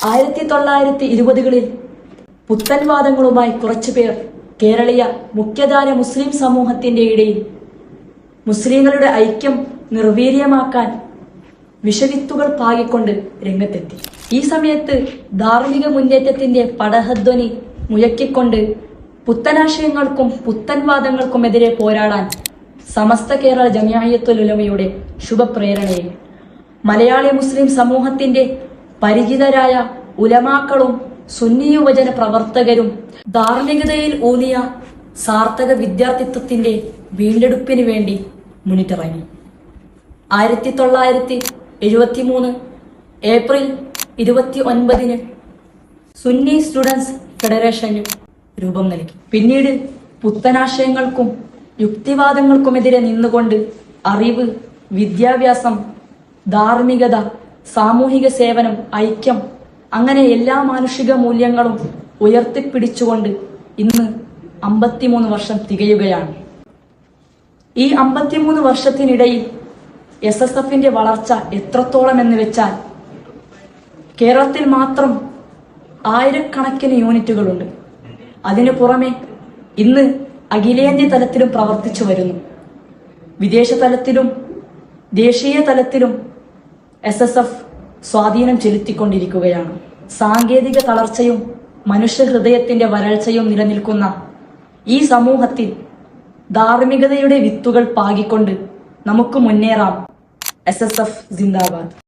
ആയിരത്തി തൊള്ളായിരത്തി ഇരുപതുകളിൽ പുത്തൻവാദങ്ങളുമായി കുറച്ചുപേർ കേരളീയ മുഖ്യധാര മുസ്ലിം സമൂഹത്തിന്റെ ഇടയിൽ മുസ്ലിങ്ങളുടെ ഐക്യം നിർവീര്യമാക്കാൻ വിഷവിത്തുകൾ പാകിക്കൊണ്ട് രംഗത്തെത്തി. ഈ സമയത്ത് ധാർമ്മിക മുന്നേറ്റത്തിന്റെ പടഹധ്വനി മുഴക്കിക്കൊണ്ട് പുത്തനാശയങ്ങൾക്കും പുത്തൻവാദങ്ങൾക്കുമെതിരെ പോരാടാൻ സമസ്ത കേരള ജമിയായത്തുൽ ശുഭപ്രേരണയിൽ ശുഭപ്രേരണയെ മലയാളി മുസ്ലിം സമൂഹത്തിന്റെ പരിചിതരായ ഉലമാക്കളും സുന്നി യുവജന പ്രവർത്തകരും ധാർമ്മികതയിൽ ഊന്നിയ സാർത്ഥക വിദ്യാർത്ഥിത്വത്തിന്റെ വീണ്ടെടുപ്പിന് വേണ്ടി മുന്നിട്ടിറങ്ങി. ആയിരത്തി തൊള്ളായിരത്തി എഴുപത്തി മൂന്ന് ഏപ്രിൽ ഇരുപത്തി ഒൻപതിന് സുന്നി സ്റ്റുഡൻസ് ഫെഡറേഷന് രൂപം നൽകി. പിന്നീട് പുത്തനാശയങ്ങൾക്കും യുക്തിവാദങ്ങൾക്കുമെതിരെ നിന്നുകൊണ്ട് അറിവ് വിദ്യാഭ്യാസം ധാർമ്മികത സാമൂഹിക സേവനം ഐക്യം അങ്ങനെ എല്ലാ മാനുഷിക മൂല്യങ്ങളും ഉയർത്തിപ്പിടിച്ചുകൊണ്ട് ഇന്ന് അമ്പത്തിമൂന്ന് വർഷം തികയുകയാണ്. ഈ അമ്പത്തിമൂന്ന് വർഷത്തിനിടയിൽ എസ് എസ് എഫിന്റെ വളർച്ച എത്രത്തോളം എന്ന് വെച്ചാൽ കേരളത്തിൽ മാത്രം ആയിരക്കണക്കിന് യൂണിറ്റുകളുണ്ട്. അതിനു പുറമെ ഇന്ന് അഖിലേന്ത്യ തലത്തിലും പ്രവർത്തിച്ചു വരുന്നു. വിദേശ തലത്തിലും ദേശീയ തലത്തിലും എസ് എസ് എഫ് സ്വാധീനം ചെലുത്തിക്കൊണ്ടിരിക്കുകയാണ്. സാങ്കേതിക തളർച്ചയും മനുഷ്യ ഹൃദയത്തിന്റെ വരൾച്ചയും നിലനിൽക്കുന്ന ഈ സമൂഹത്തിൽ ധാർമ്മികതയുടെ വിത്തുകൾ പാകിക്കൊണ്ട് നമുക്ക് മുന്നേറാം. S S F zindabad